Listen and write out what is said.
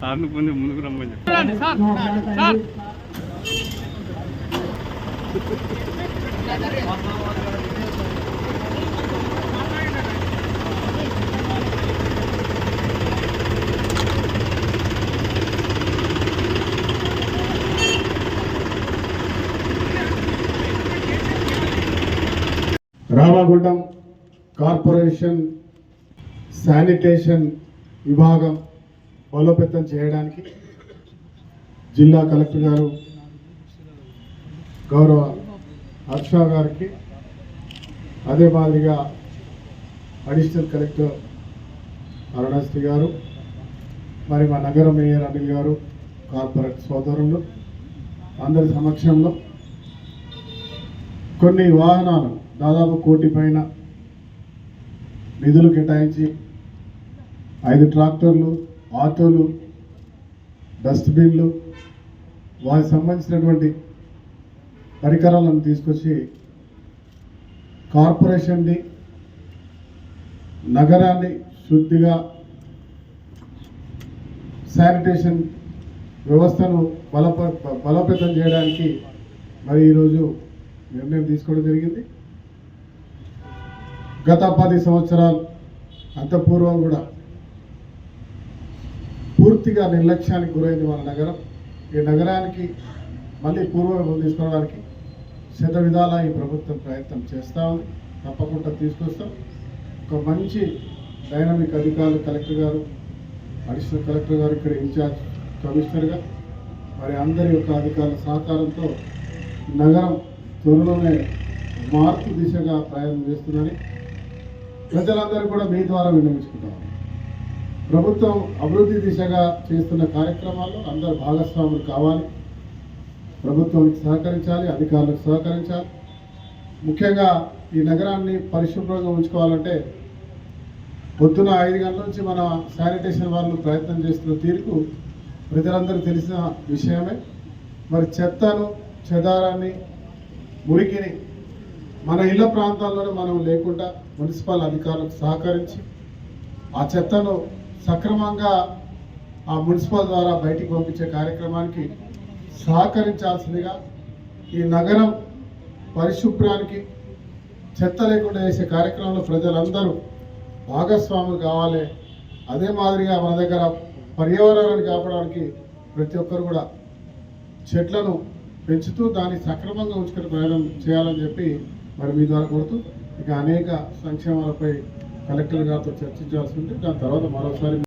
సార్ను పొంది ముందుకు రమ్మని చెప్పి రామగుండం కార్పొరేషన్ శానిటేషన్ విభాగం బలోపేతం చేయడానికి జిల్లా కలెక్టర్ గారు గౌరవ హర్ష గారికి అదే మాదిరిగా అడిషనల్ కలెక్టర్ అరుణశ్రీ గారు మరి మా నగర మేయర్ అనిల్ గారు కార్పొరేట్ సోదరులు అందరి సమక్షంలో కొన్ని వాహనాలు దాదాపు కోటి పైన నిధులు కేటాయించి ఐదు ట్రాక్టర్లు ఆటోలు డస్ట్బిన్లు వారికి సంబంధించినటువంటి పరికరాలను తీసుకొచ్చి కార్పొరేషన్ని నగరాన్ని శుద్ధిగా శానిటేషన్ వ్యవస్థను బలప బలోపేతం చేయడానికి మరి ఈరోజు నిర్ణయం తీసుకోవడం జరిగింది. గత పది సంవత్సరాలు అంతపూర్వం కూడా పూర్తిగా నిర్లక్ష్యానికి గురైంది మన నగరం. ఈ నగరానికి మళ్ళీ పూర్వం తీసుకోవడానికి శత విధాలా ఈ ప్రభుత్వం ప్రయత్నం చేస్తూ ఉంది. తప్పకుండా తీసుకొస్తాం. ఒక మంచి డైనమిక్ అధికారులు కలెక్టర్ గారు అడిషనల్ కలెక్టర్ గారు ఇక్కడ ఇన్ఛార్జ్ కమిషనర్గా మరి అందరి యొక్క అధికారుల సహకారంతో నగరం త్వరలోనే మార్పు దిశగా ప్రయాణం చేస్తుందని ప్రజలందరూ కూడా మీ ద్వారా విన్నవించుకుంటాం ప్రభుత్వం అభివృద్ధి దిశగా చేస్తున్న కార్యక్రమాల్లో అందరు భాగస్వాములు కావాలి. ప్రభుత్వానికి సహకరించాలి అధికారులకు సహకరించాలి. ముఖ్యంగా ఈ నగరాన్ని పరిశుభ్రంగా ఉంచుకోవాలంటే పొద్దున ఐదు గంటల నుంచి మన శానిటేషన్ వాళ్ళు ప్రయత్నం చేస్తున్న తీరుకు ప్రజలందరూ తెలిసిన విషయమే. మరి చెత్తను చెదారాన్ని మురికిని మన ఇళ్ళ ప్రాంతాల్లోనే మనం లేకుండా మున్సిపల్ అధికారులకు సహకరించి ఆ చెత్తను సక్రమంగా ఆ మున్సిపల్ ద్వారా బయటికి పంపించే కార్యక్రమానికి సహకరించాల్సిందిగా ఈ నగరం పరిశుభ్రానికి చెత్త లేకుండా చేసే కార్యక్రమంలో ప్రజలందరూ భాగస్వాములు కావాలి. అదే మాదిరిగా మన దగ్గర పర్యావరణాన్ని కాపాడడానికి ప్రతి ఒక్కరు కూడా చెట్లను పెంచుతూ దాన్ని సక్రమంగా ఉంచుకునే ప్రయాణం చేయాలని చెప్పి మరి మీ ద్వారా కోరుతూ ఇక అనేక సంక్షేమాలపై కలెక్టర్ గారితో చర్చించాల్సి ఉంటే దాని తర్వాత మరోసారి